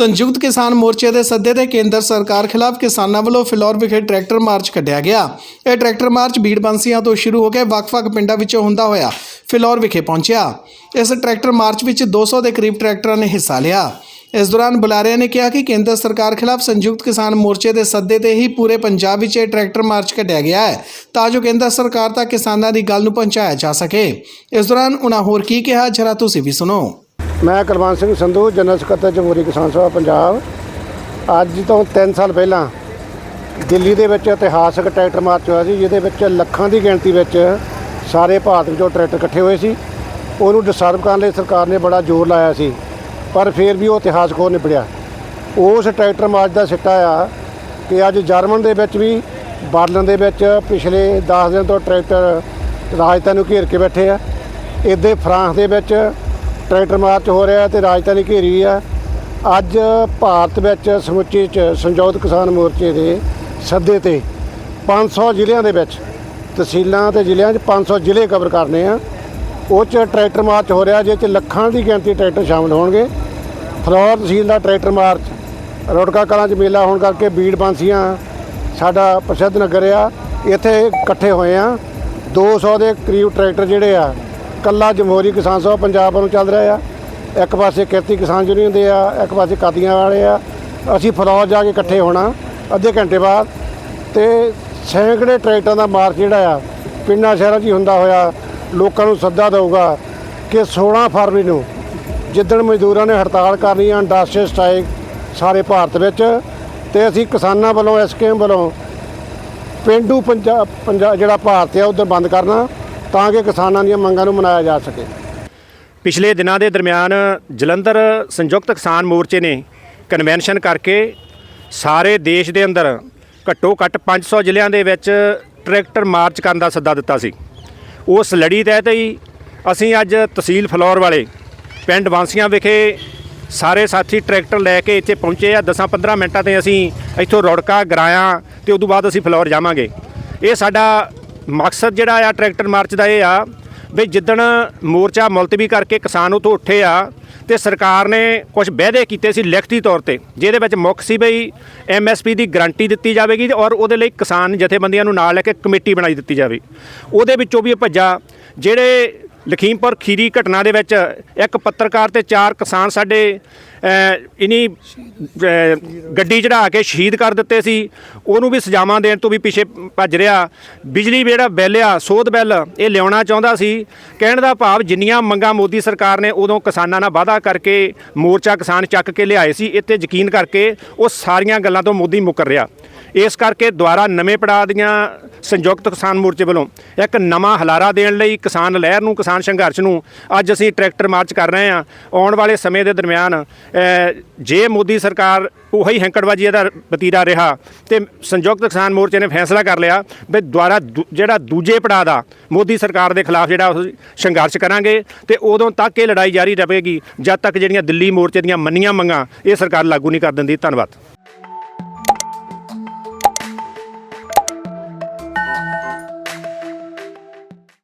ਸੰਯੁਕਤ ਕਿਸਾਨ ਮੋਰਚੇ ਦੇ ਸੱਦੇ ਤੇ ਕੇਂਦਰ ਸਰਕਾਰ ਖਿਲਾਫ ਕਿਸਾਨਾਂ ਵੱਲੋਂ ਫਿਲੌਰ ਵਿਖੇ ਟਰੈਕਟਰ ਮਾਰਚ ਕੱਢਿਆ ਗਿਆ। ਇਹ ਟਰੈਕਟਰ ਮਾਰਚ ਬੀੜ ਬੰਸੀਆਂ ਤੋਂ ਸ਼ੁਰੂ ਹੋ ਕੇ ਵੱਖ-ਵੱਖ ਪਿੰਡਾਂ ਵਿੱਚੋਂ ਹੁੰਦਾ ਹੋਇਆ ਫਿਲੌਰ ਵਿਖੇ ਪਹੁੰਚਿਆ। ਇਸ ਟਰੈਕਟਰ ਮਾਰਚ ਵਿੱਚ 200 ਦੇ ਕਰੀਬ ਟਰੈਕਟਰਾਂ ਨੇ ਹਿੱਸਾ ਲਿਆ। ਇਸ ਦੌਰਾਨ ਬੁਲਾਰਿਆਂ ਨੇ ਕਿਹਾ ਕਿ ਕੇਂਦਰ ਸਰਕਾਰ ਖਿਲਾਫ ਸੰਯੁਕਤ ਕਿਸਾਨ ਮੋਰਚੇ ਦੇ ਸੱਦੇ ਤੇ ਹੀ ਪੂਰੇ ਪੰਜਾਬ ਵਿੱਚ ਇਹ ਟਰੈਕਟਰ ਮਾਰਚ ਕੱਢਿਆ ਗਿਆ ਹੈ, ਤਾਂ ਜੋ ਕੇਂਦਰ ਸਰਕਾਰ ਤੱਕ ਕਿਸਾਨਾਂ ਦੀ ਗੱਲ ਨੂੰ ਪਹੁੰਚਾਇਆ ਜਾ ਸਕੇ। ਇਸ ਦੌਰਾਨ ਉਹਨਾਂ ਹੋਰ ਕੀ ਕਿਹਾ, ਜਰਾ ਤੁਸੀਂ ਵੀ ਸੁਣੋ। ਮੈਂ ਕੁਲਵੰਤ ਸਿੰਘ ਸੰਧੂ, ਜਨਰਲ ਸਕੱਤਰ ਜਮਹੂਰੀ ਕਿਸਾਨ ਸਭਾ, ਪੰਜਾਬ। ਅੱਜ ਤੋਂ 3 ਸਾਲ ਪਹਿਲਾਂ ਦਿੱਲੀ ਦੇ ਵਿੱਚ ਇਤਿਹਾਸਕ ਟਰੈਕਟਰ ਮਾਰਚ ਹੋਇਆ ਸੀ, ਜਿਹਦੇ ਵਿੱਚ ਲੱਖਾਂ ਦੀ ਗਿਣਤੀ ਵਿੱਚ ਸਾਰੇ ਭਾਰਤ ਵਿੱਚੋਂ ਟਰੈਕਟਰ ਇਕੱਠੇ ਹੋਏ ਸੀ। ਉਹਨੂੰ ਡਿਸਟਰਬ ਕਰਨ ਲਈ ਸਰਕਾਰ ਨੇ ਬੜਾ ਜ਼ੋਰ ਲਾਇਆ ਸੀ, ਪਰ ਫਿਰ ਵੀ ਉਹ ਇਤਿਹਾਸਕ ਹੋ ਨਿਬੜਿਆ। ਉਸ ਟਰੈਕਟਰ ਮਾਰਚ ਦਾ ਸਿੱਟਾ ਆ ਕਿ ਅੱਜ ਜਰਮਨ ਦੇ ਵਿੱਚ ਵੀ ਬਾਰਲਨ ਦੇ ਵਿੱਚ ਪਿਛਲੇ 10 ਦਿਨ ਤੋਂ ਟਰੈਕਟਰ ਰਾਜਧਾਨੀ ਨੂੰ ਘੇਰ ਕੇ ਬੈਠੇ ਆ। ਇੱਦੇ ਫਰਾਂਸ ਦੇ ਵਿੱਚ ਟਰੈਕਟਰ ਮਾਰਚ ਹੋ ਰਿਹਾ ਤੇ ਰਾਜਧਾਨੀ ਘੇਰੀ ਆ। ਅੱਜ ਭਾਰਤ ਵਿੱਚ ਸਮੁੱਚੇ ਚ ਸੰਯੁਕਤ ਕਿਸਾਨ ਮੋਰਚੇ ਦੇ ਸੱਦੇ ਤੇ 500 ਜ਼ਿਲ੍ਹਿਆਂ ਦੇ ਵਿੱਚ ਤਹਿਸੀਲਾਂ ਤੇ ਜ਼ਿਲ੍ਹਿਆਂ 'ਚ 500 ਜ਼ਿਲ੍ਹੇ ਕਵਰ ਕਰਨੇ ਆ। ਉਹ 'ਚ ਟਰੈਕਟਰ ਮਾਰਚ ਹੋ ਰਿਹਾ, ਜਿਹਦੇ 'ਚ ਲੱਖਾਂ ਦੀ ਗਿਣਤੀ ਟਰੈਕਟਰ ਸ਼ਾਮਲ ਹੋਣਗੇ। ਫਲੌਰ ਤਹਿਸੀਲ ਦਾ ਟਰੈਕਟਰ ਮਾਰਚ ਰੋੜਕਾ ਕਲਾਂ 'ਚ ਮੇਲਾ ਹੋਣ ਕਰਕੇ ਬੀੜ ਬਾਂਸੀਆਂ ਸਾਡਾ ਪ੍ਰਸਿੱਧ ਨਗਰ ਆ। ਇੱਥੇ ਇਕੱਠੇ ਹੋਏ ਆ। 200 ਦੇ ਕਰੀਬ ਟਰੈਕਟਰ ਜਿਹੜੇ ਆ ਕੱਲਾ ਜਮਹੂਰੀ ਕਿਸਾਨ ਸਭਾ ਪੰਜਾਬ ਵੱਲੋਂ ਚੱਲ ਰਿਹਾ ਆ। ਇੱਕ ਪਾਸੇ ਕਿਰਤੀ ਕਿਸਾਨ ਯੂਨੀਅਨ ਦੇ ਆ, ਇੱਕ ਪਾਸੇ ਕਾਦੀਆਂ ਵਾਲੇ ਆ। ਅਸੀਂ ਫਲੋਰ ਜਾ ਕੇ ਇਕੱਠੇ ਹੋਣਾ, ਅੱਧੇ ਘੰਟੇ ਬਾਅਦ। ਤੇ ਸੈਂਕੜੇ ਟਰੈਕਟਰਾਂ ਦਾ ਮਾਰਚ ਜਿਹੜਾ ਆ, ਪਿੰਡਾਂ ਸ਼ਹਿਰਾਂ 'ਚ ਹੀ ਹੁੰਦਾ ਹੋਇਆ, ਲੋਕਾਂ ਨੂੰ ਸੱਦਾ ਦਊਗਾ ਕਿ 16 ਫਰਵਰੀ ਨੂੰ ਜਿੱਦਣ ਮਜ਼ਦੂਰਾਂ ਨੇ ਹੜਤਾਲ ਕਰਨੀ ਆ, ਇੰਡਸਟਰੀ ਸਟ੍ਰਾਈਕ ਸਾਰੇ ਭਾਰਤ ਵਿੱਚ। ਤੇ ਅਸੀਂ ਕਿਸਾਨਾਂ ਵੱਲੋਂ, ਐਸਕੇਐਮ ਵੱਲੋਂ ਪਿੰਡੂ ਪੰਜਾਬ ਪੰਜਾਬ ਜਿਹੜਾ ਭਾਰਤ ਆ, ਉਧਰ ਬੰਦ ਕਰਨਾ। ਤਾਂ ਕਿ ਕਿਸਾਨਾਂ ਦੀਆਂ ਮੰਗਾਂ ਨੂੰ ਮਨਾਇਆ ਜਾ ਸਕੇ। ਪਿਛਲੇ ਦਿਨਾਂ ਦੇ ਦਰਮਿਆਨ ਜਲੰਧਰ ਸੰਯੁਕਤ ਕਿਸਾਨ ਮੋਰਚੇ ਨੇ ਕਨਵੈਨਸ਼ਨ ਕਰਕੇ ਸਾਰੇ ਦੇਸ਼ ਦੇ ਅੰਦਰ ਘੱਟੋ ਘੱਟ 500 ਜ਼ਿਲ੍ਹਿਆਂ ਦੇ ਵਿੱਚ ਟਰੈਕਟਰ ਮਾਰਚ ਕਰਨ ਦਾ ਸੱਦਾ ਦਿੱਤਾ ਸੀ। ਉਸ ਲੜੀ ਤਹਿਤ ਹੀ ਅਸੀਂ ਅੱਜ ਤਹਿਸੀਲ ਫਲੌਰ ਵਾਲੇ ਪਿੰਡ ਵਾਂਸੀਆਂ ਵਿਖੇ ਸਾਰੇ ਸਾਥੀ ਟਰੈਕਟਰ ਲੈ ਕੇ ਇੱਥੇ ਪਹੁੰਚੇ ਆ। 10-15 ਮਿੰਟਾਂ ਤੇ ਅਸੀਂ ਇੱਥੋਂ ਰੌੜਕਾ, ਗਰਾਇਆ ਤੇ ਉਦੋਂ ਬਾਅਦ ਅਸੀਂ ਫਲੌਰ ਜਾਵਾਂਗੇ। ਇਹ ਸਾਡਾ ਮਕਸਦ ਜਿਹੜਾ ਆ ਟਰੈਕਟਰ ਮਾਰਚ ਦਾ ਇਹ ਆ ਵੀ ਜਿੱਦਣ ਮੋਰਚਾ ਮੁਲਤਵੀ ਕਰਕੇ ਕਿਸਾਨ ਉਤੋਂ ਉੱਠੇ ਆ ਤੇ ਸਰਕਾਰ ਨੇ ਕੁਝ ਵਾਅਦੇ ਕੀਤੇ ਸੀ ਲਿਖਤੀ ਤੌਰ ਤੇ, ਜਿਹਦੇ ਵਿੱਚ ਮੁੱਖ ਸੀ ਬਈ ਐਮਐਸਪੀ ਦੀ ਗਾਰੰਟੀ ਦਿੱਤੀ ਜਾਵੇਗੀ ਔਰ ਉਹਦੇ ਲਈ ਕਿਸਾਨ ਜਥੇਬੰਦੀਆਂ ਨੂੰ ਨਾਲ ਲੈ ਕੇ ਕਮੇਟੀ ਬਣਾਈ ਦਿੱਤੀ ਜਾਵੇ। ਉਹਦੇ ਵਿੱਚੋਂ ਵੀ ਇਹ ਭੱਜਾ, ਜਿਹੜੇ ਲਖੀਮਪੁਰ ਖੀਰੀ ਘਟਨਾ ਦੇ ਵਿੱਚ ਇੱਕ ਪੱਤਰਕਾਰ ਤੇ ਚਾਰ ਕਿਸਾਨ ਸਾਡੇ ਅਹ, ਇਨੀ ਗੱਡੀ ਚੜਾ ਕੇ ਸ਼ਹੀਦ ਕਰ ਦਿੱਤੇ ਸੀ। ਉਹਨੂੰ ਵੀ ਸਜ਼ਾਵਾਂ ਦੇਣ ਤੋਂ ਵੀ ਪਿੱਛੇ ਭੱਜ ਰਿਹਾ। ਬਿਜਲੀ ਜਿਹੜਾ ਬਿੱਲ ਆ ਸੋਧ ਬਿੱਲ ਇਹ ਲਿਆਉਣਾ ਚਾਹੁੰਦਾ ਸੀ। ਕਹਿਣ ਦਾ ਭਾਵ ਜਿੰਨੀਆਂ ਮੰਗਾਂ ਮੋਦੀ ਸਰਕਾਰ ਨੇ ਉਦੋਂ ਕਿਸਾਨਾਂ ਨਾਲ ਵਾਅਦਾ ਕਰਕੇ ਮੋਰਚਾ ਕਿਸਾਨ ਚੱਕ ਕੇ ਲਿਆਏ ਸੀ ਇੱਥੇ ਯਕੀਨ ਕਰਕੇ ਉਹ ਸਾਰੀਆਂ ਗੱਲਾਂ ਤੋਂ ਮੋਦੀ ਮੁੱਕਰ ਰਿਹਾ। ਇਸ ਕਰਕੇ ਦੁਆਰਾ ਨਵੇਂ ਪੜਾਅ ਦੀਆਂ ਸੰਯੁਕਤ ਕਿਸਾਨ ਮੋਰਚੇ ਵੱਲੋਂ ਇੱਕ ਨਵਾਂ ਹਲਾਰਾ ਦੇਣ ਲਈ ਕਿਸਾਨ ਲਹਿਰ ਨੂੰ, ਕਿਸਾਨ ਸੰਘਰਸ਼ ਨੂੰ ਅੱਜ ਅਸੀਂ ਟਰੈਕਟਰ ਮਾਰਚ ਕਰ ਰਹੇ ਹਾਂ। ਆਉਣ ਵਾਲੇ ਸਮੇਂ ਦੇ ਦਰਮਿਆਨ ਜੇ ਮੋਦੀ ਸਰਕਾਰ ਉਹੀ ਹੈਂਕੜਬਾਜੀ ਦਾ ਵਤੀਰਾ ਰਿਹਾ ਤੇ ਸੰਯੁਕਤ ਕਿਸਾਨ ਮੋਰਚੇ ਨੇ ਫੈਸਲਾ ਕਰ ਲਿਆ ਵੀ ਦੁਆਰਾ ਦੂ- ਜਿਹੜਾ ਦੂਜੇ ਪੜਾਅ ਦਾ ਮੋਦੀ ਸਰਕਾਰ ਦੇ ਖਿਲਾਫ ਜਿਹੜਾ ਸੰਘਰਸ਼ ਕਰਾਂਗੇ ਤੇ ਉਦੋਂ ਤੱਕ ਇਹ ਲੜਾਈ ਜਾਰੀ ਰਹੇਗੀ। ਜਦ ਤੱਕ ਜਿਹੜੀਆਂ ਦਿੱਲੀ ਮੋਰਚੇ ਦੀਆਂ ਮੰਨੀਆਂ ਮੰਗਾਂ ਇਹ ਸਰਕਾਰ ਲਾਗੂ ਨਹੀਂ ਕਰ ਦਿੰਦੀ। ਧੰਨਵਾਦ।